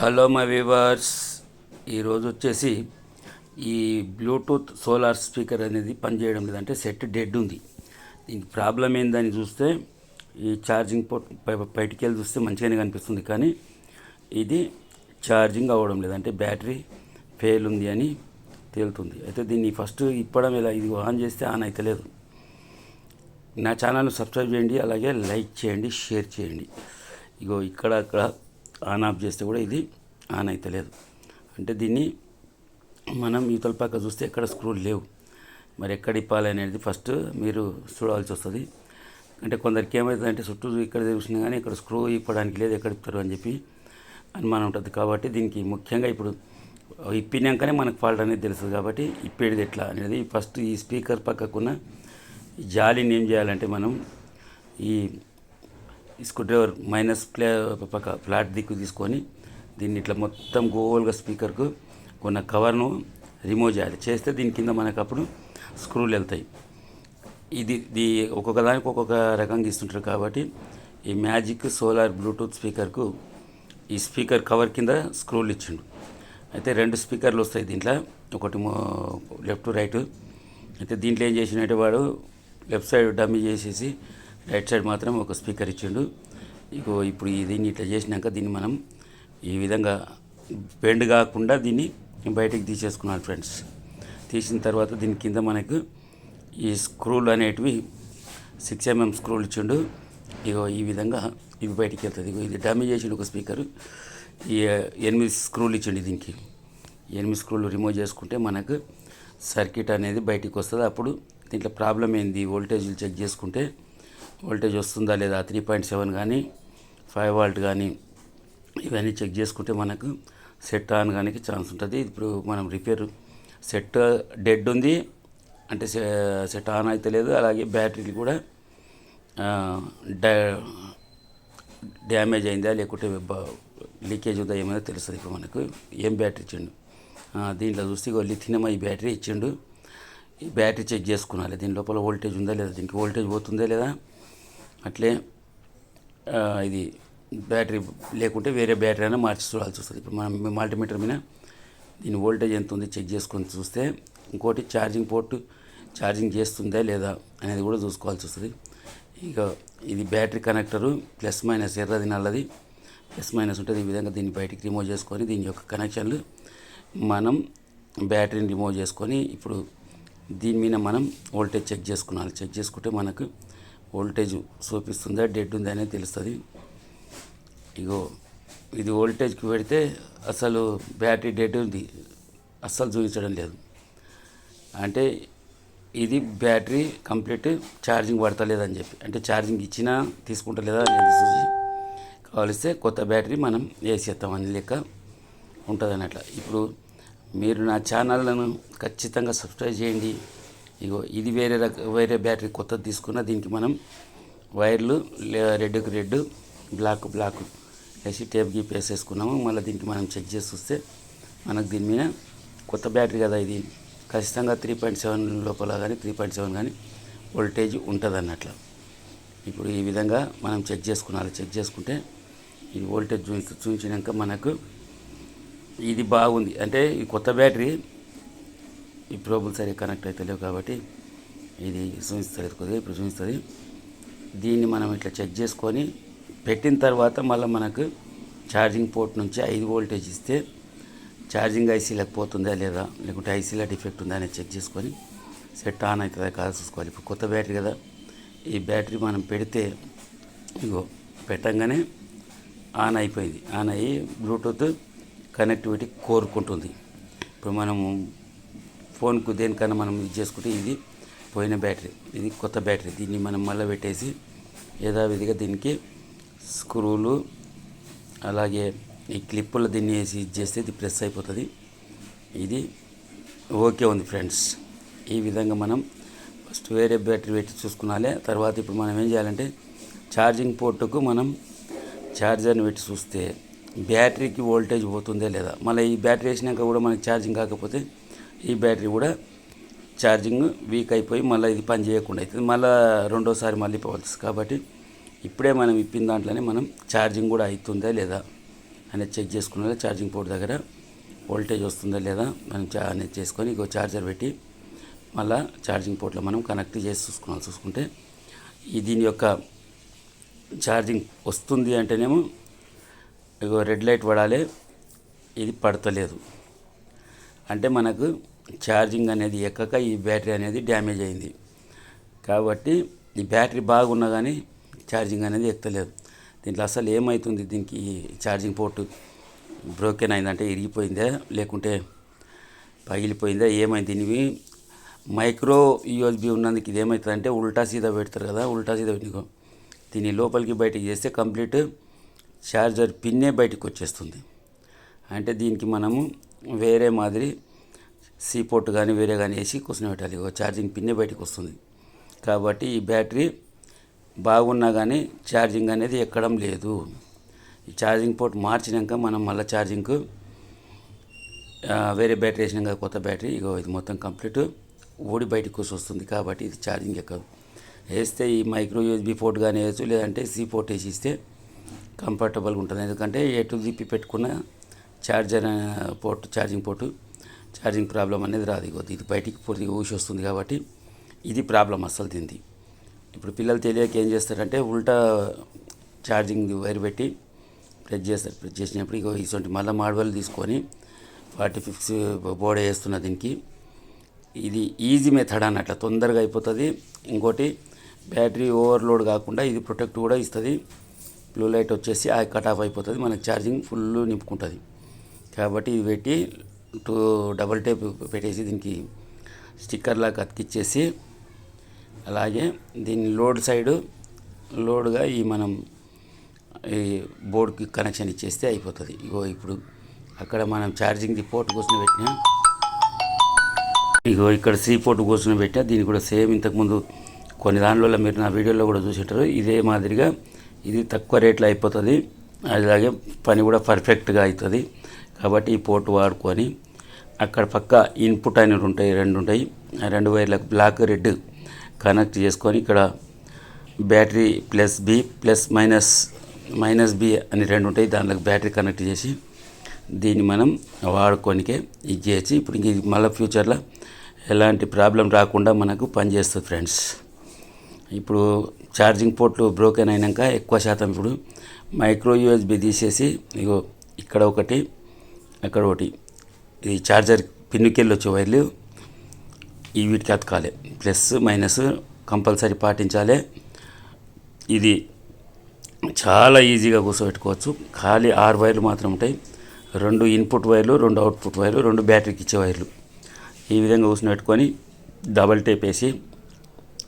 Hello my viewers ఈరోజు వచ్చేసి ఈ బ్లూటూత్ సోలార్ స్పీకర్ అనేది పనిచేయడం లేదంటే సెట్ డెడ్ ఉంది. దీనికి ప్రాబ్లం ఏందని చూస్తే ఈ ఛార్జింగ్ పోర్ట్ బయటికి వెళ్ళి చూస్తే మంచిగానే కనిపిస్తుంది. కానీ ఇది ఛార్జింగ్ అవ్వడం లేదంటే బ్యాటరీ ఫెయిల్ ఉంది అని తేలుతుంది. అయితే దీన్ని ఫస్ట్ ఇప్పడం ఇలా ఇది ఆన్ చేస్తే ఆన్ అయితే లేదు. నా ఛానల్ను సబ్స్క్రైబ్ చేయండి అలాగే లైక్ చేయండి షేర్ చేయండి. ఇగో ఇక్కడ అక్కడ ఆన్ ఆఫ్ చేస్తే కూడా ఇది ఆన్ అయితే లేదు. అంటే దీన్ని మనం ఇవతల పక్క చూస్తే ఎక్కడ స్క్రూలు లేవు. మరి ఎక్కడ ఇప్పాలి అనేది ఫస్ట్ మీరు చూడవలసి వస్తుంది. అంటే కొందరికి ఏమవుతుందంటే చుట్టూ ఇక్కడ చూసినా కానీ ఇక్కడ స్క్రూ ఇప్పడానికి లేదు ఎక్కడ ఇప్పుతారు అని చెప్పి అనుమానం ఉంటుంది. కాబట్టి దీనికి ముఖ్యంగా ఇప్పుడు ఇప్పినాకనే మనకు ఫాల్ట్ అనేది తెలుస్తుంది కాబట్టి ఇప్పేది ఎట్లా అనేది ఫస్ట్ ఈ స్పీకర్ పక్కకున్న ఈ జాలిని ఏం చేయాలంటే మనం ఈ స్క్రూ డ్రైవర్ మైనస్ ప్లే పక్క ఫ్లాట్ దిక్కు తీసుకొని దీన్ని ఇట్లా మొత్తం గోల్గా స్పీకర్కు ఉన్న కవర్ను రిమూవ్ చేయాలి. చేస్తే దీని కింద మనకు అప్పుడు స్క్రూలు వెళ్తాయి. ఇది ఇది ఒక్కొక్క దానికి ఒక్కొక్క రకంగా ఇస్తుంటారు కాబట్టి ఈ మ్యాజిక్ సోలార్ బ్లూటూత్ స్పీకర్కు ఈ స్పీకర్ కవర్ కింద స్క్రూలు ఇచ్చిండు. అయితే రెండు స్పీకర్లు వస్తాయి దీంట్లో. ఒకటి లెఫ్ట్ రైట్. అయితే దీంట్లో ఏం చేసినట్టు వాడు లెఫ్ట్ సైడ్ డమ్మీ చేసేసి రైట్ సైడ్ మాత్రం ఒక స్పీకర్ ఇచ్చిండు. ఇగో ఇప్పుడు దీన్ని ఇట్లా చేసినాక దీన్ని మనం ఈ విధంగా బెండ్ కాకుండా దీన్ని బయటికి తీసేసుకున్నాను ఫ్రెండ్స్. తీసిన తర్వాత దీని కింద మనకు ఈ స్క్రూలు అనేటివి సిక్స్ ఎంఎం స్క్రూలు ఇచ్చిండు. ఇగో ఈ విధంగా ఇవి బయటికి వెళ్తుంది. ఇగో ఇది డ్యామేజ్ చేసిండు ఒక స్పీకర్. ఈ ఎనిమిది స్క్రూలు ఇచ్చిండు దీనికి. ఎనిమిది స్క్రూలు రిమూవ్ చేసుకుంటే మనకు సర్క్యూట్ అనేది బయటికి వస్తుంది. అప్పుడు దీంట్లో ప్రాబ్లం ఏంది? వోల్టేజ్లు చెక్ చేసుకుంటే వోల్టేజ్ వస్తుందా లేదా త్రీ పాయింట్ సెవెన్ కానీ ఫైవ్ వాల్ట్ కానీ ఇవన్నీ చెక్ చేసుకుంటే మనకు సెట్ ఆన్ కానీ ఛాన్స్ ఉంటుంది. ఇప్పుడు మనం రిపేర్ సెట్ డెడ్ ఉంది అంటే సె- సెట్ ఆన్ అయితే లేదు అలాగే బ్యాటరీలు కూడా డ్యా డ్యామేజ్ అయిందా లేకుంటే లీకేజ్ ఉందా ఏమైనా తెలుస్తుంది ఇప్పుడు మనకు. ఏం బ్యాటరీ ఇచ్చిండు? దీంట్లో చూస్తే ఇగో లిథినమ్ ఈ బ్యాటరీ ఇచ్చిండు. ఈ బ్యాటరీ చెక్ చేసుకున్నాలి దీని లోపల వోల్టేజ్ ఉందా లేదా దీనికి వోల్టేజ్ పోతుందా లేదా అట్లే ఇది బ్యాటరీ లేకుంటే వేరే బ్యాటరీ అయినా మార్చి చూడాల్సి వస్తుంది. ఇప్పుడు మనం మల్టీమీటర్ మీద దీని వోల్టేజ్ ఎంత ఉంది చెక్ చేసుకొని చూస్తే ఇంకోటి ఛార్జింగ్ పోర్ట్ ఛార్జింగ్ చేస్తుందా లేదా అనేది కూడా చూసుకోవాల్సి వస్తుంది. ఇక ఇది బ్యాటరీ కనెక్టరు ప్లస్ మైనస్ ఎర్రది నల్లది ప్లస్ మైనస్ ఉంటుంది ఈ విధంగా దీన్ని బయటికి రిమూవ్ చేసుకొని దీని యొక్క కనెక్షన్లు మనం బ్యాటరీని రిమూవ్ చేసుకొని ఇప్పుడు దీని మీద మనం వోల్టేజ్ చెక్ చేసుకున్నాలి. చెక్ చేసుకుంటే మనకు వోల్టేజ్ చూపిస్తుందా డెడ్ ఉందా అనేది తెలుస్తుంది. ఇగో ఇది వోల్టేజ్కి పెడితే అసలు బ్యాటరీ డెడ్ ఉంది. అస్సలు చూపించడం లేదు. అంటే ఇది బ్యాటరీ కంప్లీట్ ఛార్జింగ్ పడతలేదని చెప్పి అంటే ఛార్జింగ్ ఇచ్చినా తీసుకుంటలేదా అనేది చూసి కావలిస్తే కొత్త బ్యాటరీ మనం వేసేస్తామని లెక్క ఉంటుంది అన్నట్ల ఇప్పుడు మీరు నా ఛానళ్ళను ఖచ్చితంగా సబ్స్క్రైబ్ చేయండి. ఇగో ఇది వేరే రక వేరే బ్యాటరీ కొత్తది తీసుకున్న దీనికి మనం వైర్లు లే- రెడ్కి రెడ్ బ్లాక్ బ్లాక్ వేసి టేప్ గీప్ వేసేసుకున్నాము. మళ్ళీ దీనికి మనం చెక్ చేసి చూస్తే మనకు దీని మీద కొత్త బ్యాటరీ కదా ఇది. ఖచ్చితంగా త్రీ పాయింట్ సెవెన్ లోపల కానీ త్రీ పాయింట్ సెవెన్ కానీ వోల్టేజ్ ఉంటుంది అన్నట్లు. ఇప్పుడు ఈ విధంగా మనం చెక్ చేసుకున్నాలి చెక్ చేసుకుంటే ఈ వోల్టేజ్ చూ చూపించినాక మనకు ఇది బాగుంది. అంటే ఈ కొత్త బ్యాటరీ ఈ ప్రోబుల్ సరిగ్గా కనెక్ట్ అవుతలేవు కాబట్టి ఇది చూపిస్తలేదు కొద్దిగా ఇప్పుడు చూపిస్తుంది దీన్ని మనం ఇట్లా చెక్ చేసుకొని పెట్టిన తర్వాత మళ్ళీ మనకు ఛార్జింగ్ పోర్ట్ నుంచి ఐదు వోల్టేజ్ ఇస్తే ఛార్జింగ్ ఐసీలకు పోతుందా లేదా లేకుంటే ఐసీలో డిఫెక్ట్ ఉందా అనేది చెక్ చేసుకొని సెట్ ఆన్ అవుతుందా కాదు చూసుకోవాలి. ఇప్పుడు కొత్త బ్యాటరీ కదా ఈ బ్యాటరీ మనం పెడితే ఇగో పెట్టంగానే ఆన్ అయిపోయింది. ఆన్ అయ్యి బ్లూటూత్ కనెక్టివిటీ కోరుకుంటుంది. ఇప్పుడు మనము ఫోన్కు దేనికన్నా మనం ఇది చేసుకుంటే ఇది పోయిన బ్యాటరీ ఇది కొత్త బ్యాటరీ. దీన్ని మనం మళ్ళీ పెట్టేసి యథావిధిగా దీనికి స్క్రూలు అలాగే ఈ క్లిప్పులు దీన్ని వేసి ఇది చేస్తే ఇది ప్రెస్ అయిపోతుంది. ఇది ఓకే ఉంది ఫ్రెండ్స్. ఈ విధంగా మనం ఫస్ట్ వేరే బ్యాటరీ పెట్టి చూసుకున్నాలే. తర్వాత ఇప్పుడు మనం ఏం చేయాలంటే ఛార్జింగ్ పోర్టుకు మనం ఛార్జర్ని పెట్టి చూస్తే బ్యాటరీకి వోల్టేజ్ పోతుందే లేదా? మళ్ళీ ఈ బ్యాటరీ వేసినాక కూడా మనకి ఛార్జింగ్ కాకపోతే ఈ బ్యాటరీ కూడా ఛార్జింగ్ వీక్ అయిపోయి మళ్ళీ ఇది పని చేయకుండా అవుతుంది మళ్ళీ రెండోసారి మళ్ళీ పోవచ్చు కాబట్టి ఇప్పుడే మనం ఇప్పిన దాంట్లోనే మనం ఛార్జింగ్ కూడా అవుతుందా లేదా అనేది చెక్ చేసుకున్నా ఛార్జింగ్ పోర్ట్ దగ్గర వోల్టేజ్ వస్తుందా లేదా మనం అనేది చేసుకొని ఇంకో ఛార్జర్ పెట్టి మళ్ళీ ఛార్జింగ్ పోర్ట్లో మనం కనెక్ట్ చేసి చూసుకున్నాం చూసుకుంటే ఈ దీని యొక్క ఛార్జింగ్ వస్తుంది అంటేనేమో ఇగో రెడ్ లైట్ పడాలి ఇది పడతలేదు. అంటే మనకు ఛార్జింగ్ అనేది ఎక్కక ఈ బ్యాటరీ అనేది డ్యామేజ్ అయింది. కాబట్టి ఈ బ్యాటరీ బాగున్నా కానీ ఛార్జింగ్ అనేది ఎక్కలేదు. దీంట్లో అసలు ఏమవుతుంది దీనికి ఛార్జింగ్ పోర్టు బ్రోకెన్ అయిందంటే ఇరిగిపోయిందా? లేకుంటే పగిలిపోయిందా? ఏమైంది? దీనివి మైక్రో యూఎస్బి ఉన్నందుకు ఇది ఏమవుతుందంటే ఉల్టా సీదా పెడతారు కదా ఉల్టా సీదా పెట్టుకో. దీన్ని లోపలికి బయటకు చేస్తే కంప్లీట్ ఛార్జర్ పిన్నే బయటకు వచ్చేస్తుంది అంటే దీనికి మనము వేరే మాదిరి సీ పోర్ట్ కానీ వేరే కానీ వేసి కూర్చుని పెట్టాలి ఛార్జింగ్ పిన్నే బయటకు వస్తుంది. కాబట్టి ఈ బ్యాటరీ బాగున్నా కానీ ఛార్జింగ్ అనేది ఎక్కడం లేదు. ఈ ఛార్జింగ్ పోర్ట్ మార్చినాక మనం మళ్ళీ ఛార్జింగ్కు వేరే బ్యాటరీ వేసినాక కొత్త బ్యాటరీ ఇగో ఇది మొత్తం కంప్లీట్. ఊడి బయటకు వచ్చి వస్తుంది కాబట్టి ఇది ఛార్జింగ్ ఎక్కదు వేస్తే ఈ మైక్రో యూఎస్బి పోర్ట్ కానీ వేయచ్చు లేదంటే సి పోర్ట్ వేసి ఇస్తే కంఫర్టబుల్గా ఉంటుంది. ఎందుకంటే ఏ టూ జిపి పెట్టుకున్న charger port charging port charging problem అనేది రాదు ఇగో ఇది బయటికి పూర్తిగా ఊసి వస్తుంది కాబట్టి ఇది ప్రాబ్లం అస్సలు తింది ఇప్పుడు పిల్లలు తెలియక ఏం చేస్తారంటే ఉల్టా ఛార్జింగ్ వైర్ పెట్టి ప్రెస్ చేస్తారు ప్రెస్ చేసినప్పుడు ఇగో ఇటువంటి మళ్ళీ మాడవల్ తీసుకొని ఫార్టీ ఫిక్స్ బోర్డ్ వేస్తున్న దీనికి. ఇది ఈజీ మెథడ్ అన్నట్ల తొందరగా అయిపోతుంది. ఇంకోటి బ్యాటరీ ఓవర్లోడ్ కాకుండా ఇది ప్రొటెక్ట్ కూడా ఇస్తుంది. బ్లూ లైట్ వచ్చేసి ఆ కట్ ఆఫ్ అయిపోతుంది మనకి ఛార్జింగ్ ఫుల్ నింపుకుంటుంది. కాబట్టి ఇది పెట్టి టూ డబల్ టేప్ పెట్టేసి దీనికి స్టిక్కర్లా అతికిచ్చేసి అలాగే దీని లోడ్ సైడు లోడ్గా ఈ మనం ఈ బోర్డుకి కనెక్షన్ ఇచ్చేస్తే అయిపోతుంది. ఇగో ఇప్పుడు అక్కడ మనం ఛార్జింగ్ది పోర్ట్ కోసం పెట్టినా. ఇగో ఇక్కడ సీ పోర్ట్ కూర్చొని పెట్టా దీన్ని కూడా సేమ్ ఇంతకుముందు కొన్ని దానిలో మీరు నా వీడియోలో కూడా చూసేటారు ఇదే మాదిరిగా ఇది తక్కువ రేట్లో అయిపోతుంది. అలాగే పని కూడా పర్ఫెక్ట్గా అవుతుంది. కాబట్టి ఈ పోర్ట్ వాడుకొని అక్కడ పక్క ఇన్పుట్ అనేవి ఉంటాయి రెండు ఉంటాయి. ఆ రెండు వైర్లకు బ్లాక్ రెడ్ కనెక్ట్ చేసుకొని ఇక్కడ battery plus B plus minus minus B అని రెండు ఉంటాయి. దాంట్లోకి బ్యాటరీ కనెక్ట్ చేసి దీన్ని మనం వాడుకోనికే ఇది చేసి ఇప్పుడు ఇంక ఇది మళ్ళీ ఫ్యూచర్లో ఎలాంటి ప్రాబ్లం రాకుండా మనకు పనిచేస్తుంది ఫ్రెండ్స్. ఇప్పుడు ఛార్జింగ్ పోర్ట్లు బ్రోకెన్ అయినాక ఎక్కువ శాతం ఇప్పుడు మైక్రో యూఎస్బి తీసేసి ఇగో ఇక్కడ ఒకటి అక్కడ ఒకటి. ఈ ఛార్జర్ పిన్నుకెళ్ళి వచ్చే వైర్లు ఈ వీటికి అతకాలి. ప్లస్ మైనస్ కంపల్సరీ పాటించాలి. ఇది చాలా ఈజీగా కూర్చోబెట్టుకోవచ్చు. ఖాళీ ఆరు వైర్లు మాత్రం ఉంటాయి. రెండు ఇన్పుట్ వైర్లు రెండు అవుట్పుట్ వైర్లు రెండు బ్యాటరీకి ఇచ్చే వైర్లు. ఈ విధంగా కూర్చోబెట్టుకొని డబల్ టేప్ వేసి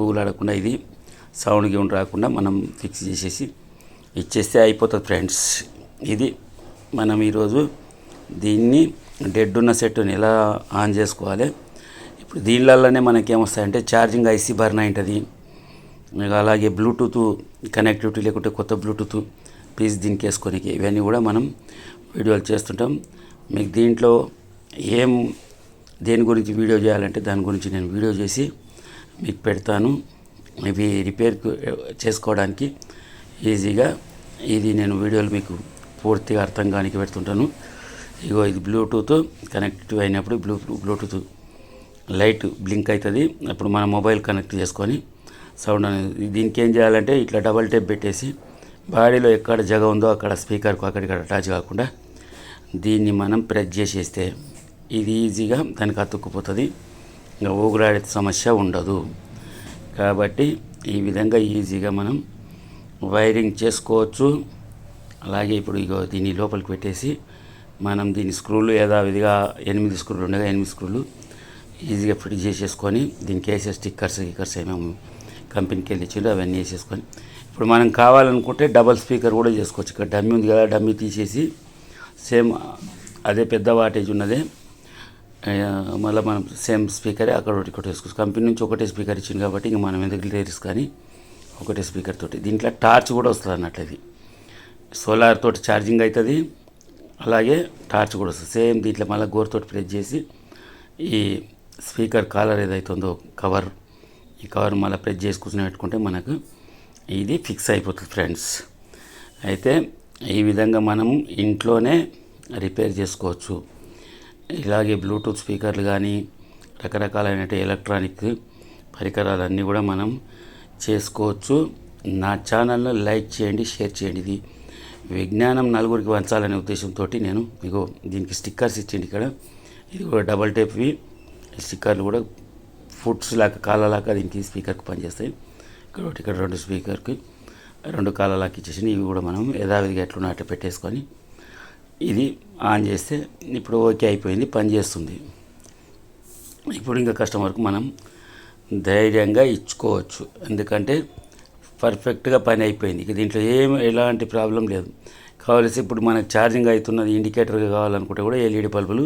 ఊగులాడకుండా ఇది సౌండ్ గీవుండ్ రాకుండా మనం ఫిక్స్ చేసేసి ఇచ్చేస్తే అయిపోతుంది ఫ్రెండ్స్. ఇది మనం ఈరోజు దీన్ని డెడ్ ఉన్న సెట్ని ఎలా ఆన్ చేసుకోవాలి? ఇప్పుడు దీనిలలోనే మనకి ఏమొస్తాయంటే ఛార్జింగ్ ఐసీ బర్న్ ఉంటుంది అలాగే బ్లూటూత్ కనెక్టివిటీ లేకుంటే కొత్త బ్లూటూత్ పీస్ దీనికి వేసుకొని ఇవన్నీ కూడా మనం వీడియోలు చేస్తుంటాం. మీకు దీంట్లో ఏం దేని గురించి వీడియో చేయాలంటే దాని గురించి నేను వీడియో చేసి మీకు పెడతాను. ఇవి రిపేర్ చేసుకోవడానికి ఈజీగా ఇది నేను వీడియోలు మీకు పూర్తిగా అర్థం కానికి పెడుతుంటాను. ఇగో ఇది బ్లూటూత్ కనెక్టివ్ అయినప్పుడు బ్లూ బ్లూటూత్ లైట్ బ్లింక్ అవుతుంది అప్పుడు మన మొబైల్ కనెక్ట్ చేసుకొని సౌండ్ అనేది దీనికి ఏం చేయాలంటే ఇట్లా డబల్ టేప్ పెట్టేసి బాడీలో ఎక్కడ జగ ఉందో అక్కడ స్పీకర్కు అక్కడికి అటాచ్ కాకుండా దీన్ని మనం ప్రెస్ చేసేస్తే ఇది ఈజీగా దానికి అతుక్కుపోతుంది. ఇంకా ఊగులాడే సమస్య ఉండదు. కాబట్టి ఈ విధంగా ఈజీగా మనం వైరింగ్ చేసుకోవచ్చు. అలాగే ఇప్పుడు ఇగో దీన్ని లోపలికి పెట్టేసి మనం దీని స్క్రూలు యథావిధిగా ఎనిమిది స్క్రూలు ఉండగా ఎనిమిది స్క్రూలు ఈజీగా ఫిట్ చేసేసుకొని దీనికి వేసే స్టిక్కర్స్ గిక్కర్స్ ఏమేమి కంపెనీకి వెళ్ళి ఇచ్చిండ్రు అవన్నీ వేసేసుకొని ఇప్పుడు మనం కావాలనుకుంటే డబల్ స్పీకర్ కూడా చేసుకోవచ్చు. ఇక్కడ డమ్మీ ఉంది కదా డమ్మీ తీసేసి సేమ్ అదే పెద్ద వాటేజ్ ఉన్నదే. మళ్ళీ మనం సేమ్ స్పీకరే అక్కడ ఒకటి ఒకటి వేసుకోవచ్చు. కంపెనీ నుంచి ఒకటే స్పీకర్ ఇచ్చింది కాబట్టి ఇంక మనం ఎందుకు లేరీస్ కానీ ఒకటే స్పీకర్ తోటి. దీంట్లో టార్చ్ కూడా వస్తుంది అన్నట్లు ఇది సోలార్ తోటి ఛార్జింగ్ అవుతుంది. అలాగే టార్చ్ కూడా వస్తుంది. సేమ్ దీంట్లో మళ్ళీ గోరుతోటి ప్రెస్ చేసి ఈ స్పీకర్ కాలర్ ఏదైతుందో కవర్ ఈ కవర్ మళ్ళీ ప్రెస్ చేసి కూర్చొని పెట్టుకుంటే మనకు ఇది ఫిక్స్ అయిపోతుంది ఫ్రెండ్స్. అయితే ఈ విధంగా మనం ఇంట్లోనే రిపేర్ చేసుకోవచ్చు. ఇలాగే బ్లూటూత్ స్పీకర్లు కానీ రకరకాలైన ఎలక్ట్రానిక్ పరికరాలన్నీ కూడా మనం చేసుకోవచ్చు. నా ఛానల్ను లైక్ చేయండి షేర్ చేయండి. ఇది విజ్ఞానం నలుగురికి పంచాలనే ఉద్దేశంతో నేను మీకు దీనికి స్టిక్కర్స్ ఇచ్చింది ఇక్కడ. ఇది కూడా డబల్ టేప్వి స్టిక్కర్లు కూడా ఫుడ్స్ లాగా కాళ్ళలాగా దీనికి స్పీకర్కి పనిచేస్తాయి. ఇక్కడ ఒకటి ఇక్కడ రెండు స్పీకర్కి రెండు కాళ్ళలాగా ఇచ్చేసి ఇవి కూడా మనం యథావిధిగా ఎట్లున్నా అట్లా పెట్టేసుకొని ఇది ఆన్ చేస్తే ఇప్పుడు ఓకే అయిపోయింది పని చేస్తుంది. ఇప్పుడు ఇంకా కస్టమర్కు మనం ధైర్యంగా ఇచ్చుకోవచ్చు. ఎందుకంటే పర్ఫెక్ట్గా పని అయిపోయింది. ఇక దీంట్లో ఏం ఎలాంటి ప్రాబ్లం లేదు. కావాల్సి ఇప్పుడు మనకు ఛార్జింగ్ అవుతున్నది ఇండికేటర్గా కావాలనుకుంటే కూడా ఎల్ఈడి బల్బులు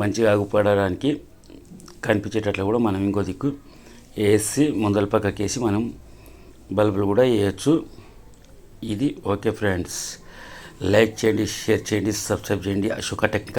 మంచిగా ఆగుపడడానికి కనిపించేటట్లు కూడా మనం ఇంకో దిక్కు వేసి ముందల పక్కకి వేసి మనం బల్బులు కూడా వేయచ్చు. ఇది ఓకే ఫ్రెండ్స్. లైక్ చేయండి షేర్ చేయండి సబ్స్క్రైబ్ చేయండి. అశోక టెక్నికల్